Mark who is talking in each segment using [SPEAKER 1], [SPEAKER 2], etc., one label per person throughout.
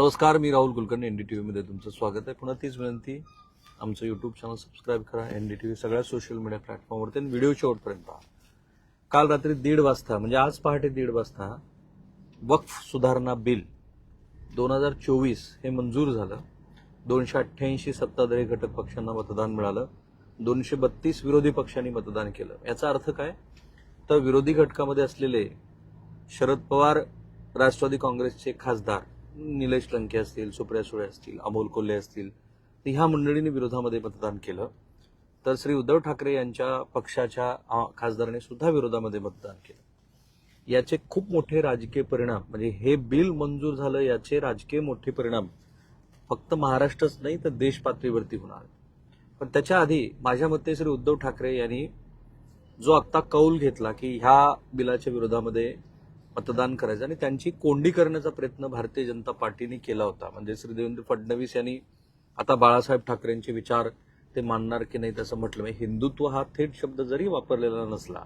[SPEAKER 1] नमस्कार मी Rahul Kulkarni N D T व्हीमध्ये तुमचं स्वागत आहे. पुन्हा तीच विनंती आमचं यूट्यूब चॅनल सबस्क्राईब करा N D T V social social media प्लॅटफॉर्मवरती आणि व्हिडिओ शेवटपर्यंत पहा. काल रात्री दीड वाजता म्हणजे आज पहाटे दीड वाजता वक्फ सुधारणा बिल दोन हजार चोवीस हे मंजूर झालं. दोनशे अठ्ठ्याऐंशी सत्ताधारी घटक पक्षांना मतदान मिळालं. दोनशे बत्तीस विरोधी पक्षांनी मतदान केलं. याचा अर्थ काय? तर विरोधी घटकामध्ये असलेले शरद पवार राष्ट्रवादी काँग्रेसचे खासदार निलेश लंके असतील सुप्रिया सुळे असतील अमोल कोल्हे असतील तर ह्या मंडळींनी विरोधामध्ये मतदान केलं. तर श्री उद्धव ठाकरे यांच्या पक्षाच्या खासदाराने सुद्धा विरोधामध्ये मतदान केलं. याचे खूप मोठे राजकीय परिणाम म्हणजे हे बिल मंजूर झालं याचे राजकीय मोठे परिणाम फक्त महाराष्ट्रच नाही तर देश पातळीवरती होणार. पण त्याच्या आधी माझ्या मते श्री उद्धव ठाकरे यांनी जो आत्ता कौल घेतला की ह्या बिलाच्या विरोधामध्ये मतदान करायचं आणि त्यांची कोंडी करण्याचा प्रयत्न भारतीय जनता पार्टीने केला होता. म्हणजे श्री देवेंद्र फडणवीस यांनी आता बाळासाहेब ठाकरेंचे विचार ते मानणार की नाही तसं म्हटलं. म्हणजे हिंदुत्व हा थेट शब्द जरी वापरलेला नसला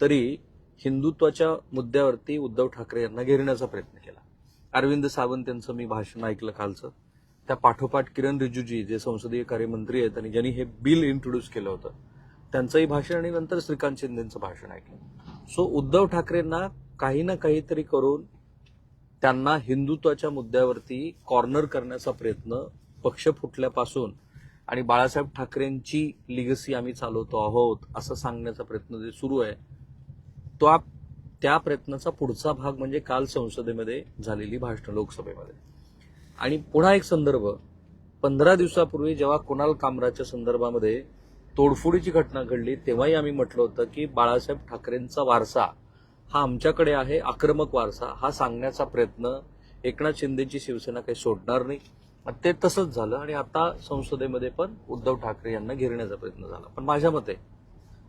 [SPEAKER 1] तरी हिंदुत्वाच्या मुद्द्यावरती उद्धव ठाकरे यांना घेरण्याचा प्रयत्न केला. अरविंद सावंत यांचं मी भाषण ऐकलं कालचं. त्या पाठोपाठ किरण रिजिजू जे संसदीय कार्यमंत्री आहेत आणि ज्यांनी हे बिल इंट्रोड्यूस केलं होतं त्यांचंही भाषण आणि नंतर श्रीकांत शिंदेचं भाषण ऐकलं. सो उद्धव ठाकरेंना काही ना काहीतरी करून त्यांना हिंदुत्वाच्या मुद्द्यावरती कॉर्नर करण्याचा प्रयत्न पक्ष फुटल्यापासून आणि बाळासाहेब ठाकरेंची लिगसी आम्ही चालवतो आहोत असं सांगण्याचा प्रयत्न जे सुरू आहे तो आप- त्या प्रयत्नाचा पुढचा भाग म्हणजे काल संसदेमध्ये झालेली भाषणं लोकसभेमध्ये. आणि पुन्हा एक संदर्भ पंधरा दिवसापूर्वी जेव्हा कुणाल कामराच्या संदर्भामध्ये तोडफोडीची घटना घडली तेव्हाही आम्ही म्हटलं होतं की बाळासाहेब ठाकरेंचा वारसा हा आमच्याकडे आहे आक्रमक वारसा. हा सांगण्याचा प्रयत्न एकनाथ शिंदेची शिवसेना काही सोडणार नाही. आणि ते तसंच झालं आणि आता संसदेमध्ये पण उद्धव ठाकरे यांना घेरण्याचा प्रयत्न झाला. पण माझ्या मते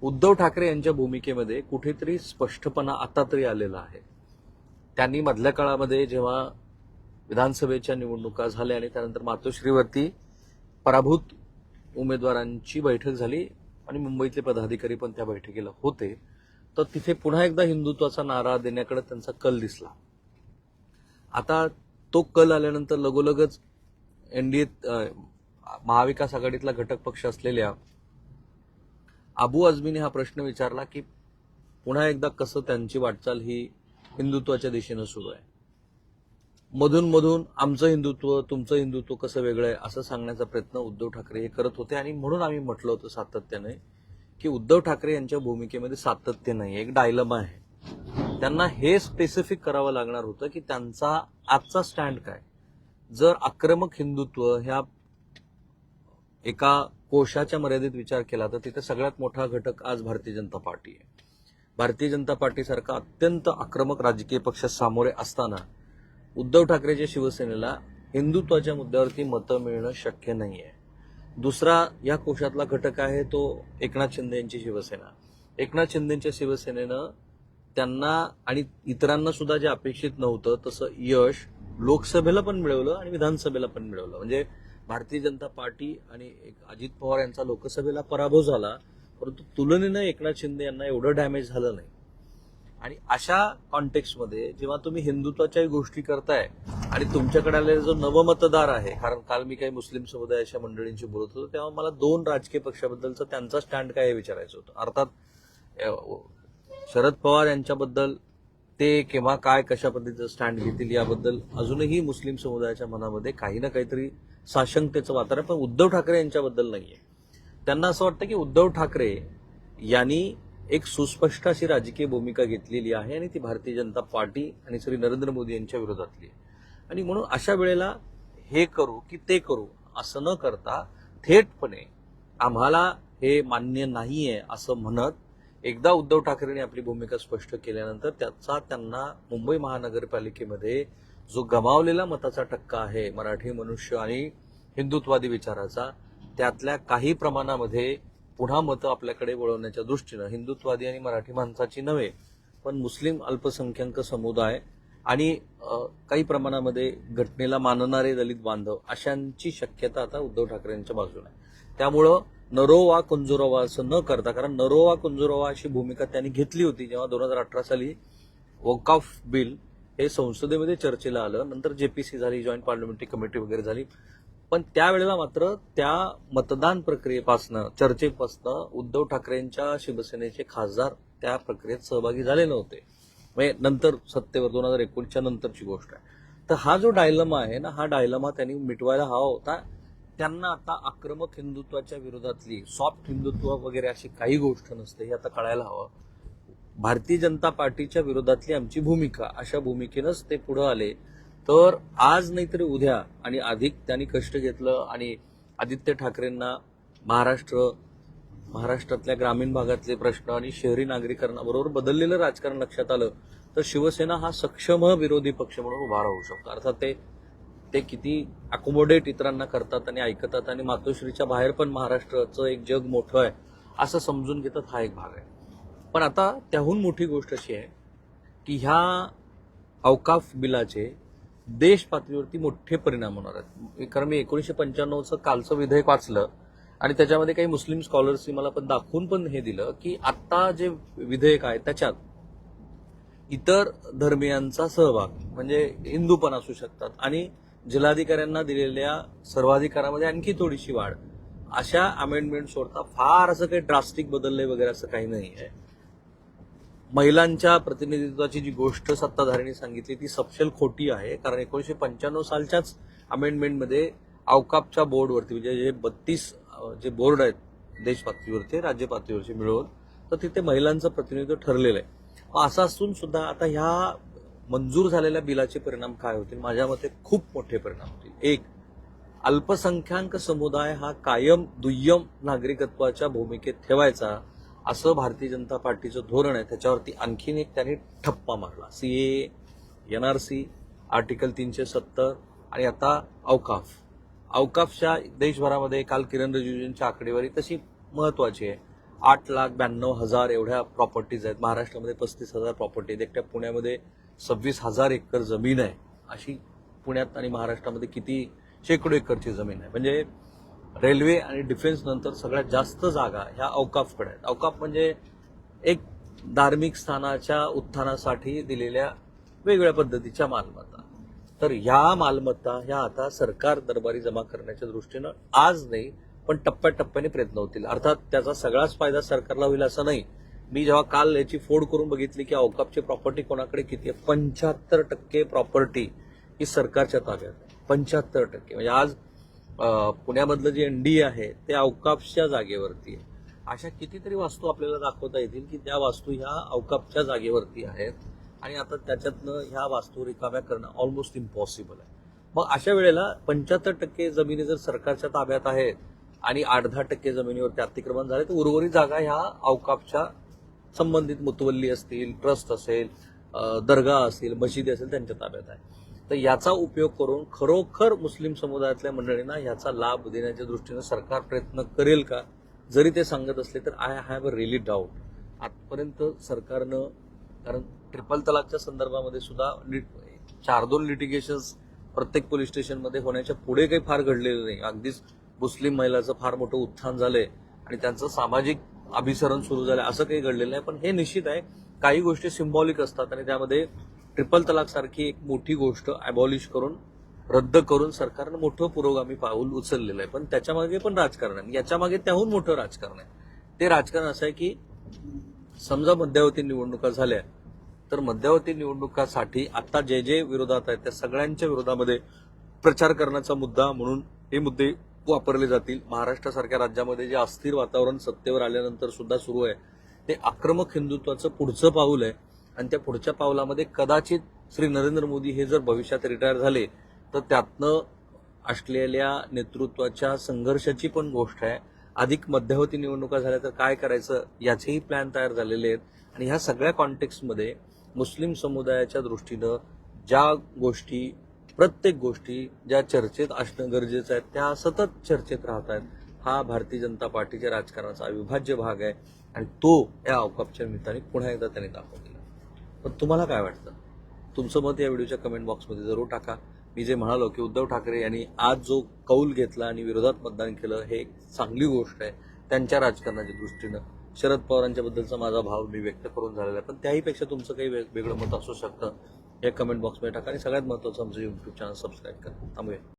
[SPEAKER 1] उद्धव ठाकरे यांच्या भूमिकेमध्ये कुठेतरी स्पष्टपणा आता तरी आलेला आहे. त्यांनी मधल्या काळामध्ये जेव्हा विधानसभेच्या निवडणुका झाल्या आणि त्यानंतर मातोश्रीवरती पराभूत उमेदवारांची बैठक झाली आणि मुंबईतले पदाधिकारी पण त्या बैठकीला होते तर तिथे पुन्हा एकदा हिंदुत्वाचा नारा देण्याकडे त्यांचा कल दिसला. आता तो कल आल्यानंतर लगोलगच एनडीएत महाविकास आघाडीतला घटक पक्ष असलेल्या अबू आझमीने हा प्रश्न विचारला की पुन्हा एकदा कसं त्यांची वाटचाल ही हिंदुत्वाच्या दिशेनं सुरू आहे? मधून मधून आमचं हिंदुत्व तुमचं हिंदुत्व कसं वेगळं आहे असं सांगण्याचा प्रयत्न उद्धव ठाकरे हे करत होते आणि म्हणून आम्ही म्हटलं होतं सातत्याने की उद्धव ठाकरे यांच्या भूमिकेमध्ये सातत्य नाही एक डायलमा आहे. त्यांना हे स्पेसिफिक करावं लागणार होतं की त्यांचा आजचा स्टँड काय? जर आक्रमक हिंदुत्व ह्या एका कोशाच्या मर्यादित विचार केला तर तिथे सगळ्यात मोठा घटक आज भारतीय जनता पार्टी आहे. भारतीय जनता पार्टीसारखा अत्यंत आक्रमक राजकीय पक्ष सामोरे असताना उद्धव ठाकरेच्या शिवसेनेला हिंदुत्वाच्या मुद्द्यावरती मतं मिळणं शक्य नाही आहे दुसरा या कोशातला घटक आहे तो एकनाथ शिंदे यांची शिवसेना. एकनाथ शिंदेच्या शिवसेनेनं त्यांना आणि इतरांना सुद्धा जे अपेक्षित नव्हतं तसं यश लोकसभेला पण मिळवलं आणि विधानसभेला पण मिळवलं. म्हणजे भारतीय जनता पार्टी आणि एक अजित पवार यांचा लोकसभेला पराभव झाला परंतु तुलनेनं एकनाथ शिंदे यांना एवढं डॅमेज झालं नाही. आणि अशा कॉन्टेक्स्टमध्ये जेव्हा तुम्ही हिंदुत्वाच्याही गोष्टी करताय आणि तुमच्याकडे आलेला जो नवमतदार आहे कारण काल मी काही मुस्लिम समुदायाच्या मंडळींशी बोलत होतो तेव्हा मला दोन राजकीय पक्षाबद्दलचा त्यांचा स्टँड काय विचारायचं होतं. अर्थात शरद पवार यांच्याबद्दल ते केव्हा काय कशा पद्धतीचं स्टँड घेतील याबद्दल अजूनही मुस्लिम समुदायाच्या मनामध्ये काही ना काहीतरी साशंकतेचं वातावरण पण उद्धव ठाकरे यांच्याबद्दल नाहीये. त्यांना असं वाटतं की उद्धव ठाकरे यांनी एक सुस्पष्ट अशी राजकीय भूमिका घेतलेली आहे आणि ती भारतीय जनता पार्टी आणि श्री नरेंद्र मोदी यांच्या विरोधातली आहे. आणि म्हणून अशा वेळेला हे करू की ते करू असं न करता थेटपणे आम्हाला हे मान्य नाही आहे असं म्हणत एकदा उद्धव ठाकरेंनी आपली भूमिका स्पष्ट केल्यानंतर त्याचा त्यांना मुंबई महानगरपालिकेमध्ये जो गमावलेला मताचा टक्का आहे मराठी मनुष्य आणि हिंदुत्वादी विचाराचा त्यातल्या काही प्रमाणामध्ये पुन्हा मतं आपल्याकडे वळवण्याच्या दृष्टीनं हिंदुत्वादी आणि मराठी माणसाची नव्हे पण मुस्लिम अल्पसंख्याक समुदाय आणि काही प्रमाणामध्ये घटनेला मानणारे दलित बांधव अशांची शक्यता आता उद्धव ठाकरेंच्या बाजूने आहे. त्यामुळं नरोवा कुंजुरोवा असं न करता कारण नरोवा कुंजुरोवा अशी भूमिका त्यांनी घेतली होती जेव्हा दोन हजार अठरा साली वकाफ बिल हे संसदेमध्ये चर्चेला आलं. नंतर जेपीसी झाली जॉईंट पार्लमेंटरी कमिटी वगैरे झाली. पण त्यावेळेला मात्र त्या मतदान प्रक्रियेपासनं चर्चेपासनं उद्धव ठाकरेंच्या शिवसेनेचे खासदार त्या प्रक्रियेत सहभागी झाले नव्हते म्हणजे नंतर सत्तेवर दोन हजार एकोणीसच्या नंतरची गोष्ट आहे. तर हा जो डायलमा आहे ना हा डायलमा त्यांनी मिटवायला हवा होता. त्यांना आता आक्रमक हिंदुत्वाच्या विरोधातली सॉफ्ट हिंदुत्व वगैरे अशी काही गोष्ट नसते हे आता कळायला हवं. भारतीय जनता पार्टीच्या विरोधातली आमची भूमिका अशा भूमिकेनंच ते पुढे आले. तर आज नाहीतरी उद्या आणि अधिक त्यांनी कष्ट घेतलं आणि आदित्य ठाकरेंना महाराष्ट्र महाराष्ट्रातल्या ग्रामीण भागातले प्रश्न आणि शहरी नागरिकांबरोबर बदललेलं राजकारण लक्षात आलं तर शिवसेना हा सक्षम विरोधी पक्ष म्हणून उभा राहू शकतो. अर्थात ते ते किती अकोमोडेट इतरांना करतात आणि ऐकतात आणि मातोश्रीच्या बाहेर पण महाराष्ट्राचं एक जग मोठं आहे असं समजून घेतात हा एक भाग आहे. पण आता त्याहून मोठी गोष्ट अशी आहे की ह्या अवकाफ बिलाचे देश पातळीवरती मोठे परिणाम होणार आहेत. कारण मी एकोणीसशे पंच्याण्णवचं कालचं विधेयक वाचलं आणि त्याच्यामध्ये काही मुस्लिम स्कॉलर्सनी मला पण दाखवून पण हे दिलं की आत्ता जे विधेयक आहे त्याच्यात इतर धर्मियांचा सहभाग म्हणजे हिंदू पण असू शकतात आणि जिल्हाधिकाऱ्यांना दिलेल्या सर्वाधिकारामध्ये आणखी थोडीशी वाढ. अशा अमेंडमेंट सोडता फार असं काही ड्रास्टिक बदलले वगैरे असं काही नाही आहे महिलांच्या प्रतिनिधित्वाची जी गोष्ट सत्ताधाऱ्यांनी सांगितली ती सपशेल खोटी आहे. कारण एकोणीसशे पंच्याण्णव सालच्याच अमेंडमेंटमध्ये अवकापच्या बोर्डवरती म्हणजे जे बत्तीस जे बोर्ड आहेत देश पातळीवरती राज्य पातळीवरचे मिळवून तर तिथे महिलांचं प्रतिनिधित्व ठरलेलं आहे. असं असून सुद्धा आता ह्या मंजूर झालेल्या बिलाचे परिणाम काय होतील? माझ्या मते खूप मोठे परिणाम होतील. एक अल्पसंख्याक समुदाय हा कायम दुय्यम नागरिकत्वाच्या भूमिकेत ठेवायचा. असं भारतीय जनता पार्टीचं धोरण आहे त्याच्यावरती आणखीन एक त्यांनी ठप्पा मारला. C A N R C article तीनशे सत्तर आणि आता अवकाफ अवकाफच्या देशभरामध्ये काल किरण रिजिजूंची आकडेवारी तशी महत्वाची आहे. आठ लाख ब्याण्णव हजार एवढ्या प्रॉपर्टीज आहेत. महाराष्ट्रामध्ये पस्तीस हजार प्रॉपर्टी आहेत. एकट्या पुण्यामध्ये सव्वीस हजार एकर जमीन आहे. अशी पुण्यात आणि महाराष्ट्रामध्ये किती शेकडो एकरची जमीन आहे. म्हणजे रेल्वे आणि डिफेन्स नंतर सगळ्यात जास्त जागा ह्या अवकाफकडे आहेत. अवकाफ म्हणजे एक धार्मिक स्थानाच्या उत्थानासाठी दिलेल्या वेगवेगळ्या पद्धतीच्या मालमत्ता. तर ह्या मालमत्ता ह्या आता सरकार दरबारी जमा करण्याच्या दृष्टीनं आज नाही पण टप्प्याटप्प्याने प्रयत्न होतील. अर्थात त्याचा सगळाच फायदा सरकारला होईल असं नाही. मी जेव्हा काल याची फोड करून बघितली की अवकापची प्रॉपर्टी कोणाकडे किती आहे पंच्याहत्तर टक्के प्रॉपर्टी ही सरकारच्या ताब्यात आहे. पंच्याहत्तर टक्के. म्हणजे आज पुण्यामधलं जे एन डी आहे ते अवकापच्या जागेवरती आहे. अशा कितीतरी वास्तू आपल्याला दाखवता येतील की त्या वास्तू ह्या अवकापच्या जागेवरती आहेत आणि आता त्याच्यातनं ह्या वास्तू रिकाम्या करणं ऑलमोस्ट इम्पॉसिबल आहे. मग अशा वेळेला पंच्याहत्तर टक्के जमिनी जर सरकारच्या ताब्यात आहेत आणि आठ दहा टक्के जमिनीवरती अतिक्रमण झाले तर उर्वरित जागा ह्या अवकापच्या संबंधित मुतवल्ली असतील ट्रस्ट असेल दर्गा असेल मशिदी असेल त्यांच्या ताब्यात आहे. तर याचा उपयोग करून खरोखर मुस्लिम समुदायातल्या मंडळींना याचा लाभ देण्याच्या दृष्टीनं सरकार प्रयत्न करेल का? जरी ते सांगत असले तर I have a really doubt आजपर्यंत सरकारनं कारण ट्रिपल तलाकच्या संदर्भामध्ये सुद्धा लिट- चार दोन लिटिगेशन्स प्रत्येक पोलीस स्टेशनमध्ये होण्याच्या पुढे काही फार घडलेलं नाही. अगदीच मुस्लिम महिलाचं फार मोठं उत्थान झालंय आणि त्यांचं सामाजिक अभिसरण सुरू झालं असं काही घडलेलं नाही. पण हे निश्चित आहे काही गोष्टी सिम्बॉलिक असतात आणि त्यामध्ये ट्रिपल तलाक सारखी एक मोठी गोष्ट अबॉलिश करून रद्द करून सरकारनं मोठं पुरोगामी पाऊल उचललेलं आहे. पण त्याच्यामागे पण राजकारण आहे. याच्या मागे त्याहून मोठं राजकारण आहे. ते राजकारण असं आहे की समजा मध्यावधी निवडणुका झाल्या तर मध्यावधी निवडणुकासाठी आता जे जे विरोधात आहेत त्या सगळ्यांच्या विरोधामध्ये प्रचार करण्याचा मुद्दा म्हणून हे मुद्दे वापरले जातील. महाराष्ट्रासारख्या राज्यामध्ये जे अस्थिर वातावरण सत्तेवर आल्यानंतर सुद्धा सुरू आहे ते आक्रमक हिंदुत्वाचं पुढचं पाऊल आहे. आणि त्या पुढच्या पावलामध्ये कदाचित श्री नरेंद्र मोदी हे जर भविष्यात रिटायर झाले तर त्यातनं असलेल्या नेतृत्वाच्या संघर्षाची पण गोष्ट आहे. अधिक मध्यावधी निवडणुका झाल्या तर काय करायचं याचेही प्लॅन तयार झालेले आहेत. आणि ह्या सगळ्या कॉन्टेक्स्टमध्ये मुस्लिम समुदायाच्या दृष्टीनं ज्या गोष्टी प्रत्येक गोष्टी ज्या चर्चेत असणं गरजेचं आहे त्या सतत चर्चेत राहत आहेत. हा भारतीय जनता पार्टीच्या राजकारणाचा अविभाज्य भाग आहे. आणि तो या अवकापच्या निमित्ताने पुन्हा एकदा त्यांनी दाखवला पण तुम्हाला काय वाटतं? तुमचं मत या व्हिडिओच्या कमेंट बॉक्समध्ये जरूर टाका. मी जे म्हणालो की उद्धव ठाकरे यांनी आज जो कौल घेतला आणि विरोधात मतदान केलं हे एक चांगली गोष्ट आहे. त्यांच्या राजकारणाच्या दृष्टीनं. शरद पवारांच्या बद्दलचा माझा भाव मी व्यक्त करून झालेला आहे. पण त्याहीपेक्षा तुमचं काही वेग- वेगळं मत असू शकतं. हे कमेंट बॉक्समध्ये टाका आणि सगळ्यात महत्त्वाचं आमचं यूट्यूब चॅनल सबस्क्राईब करा. थांबूया.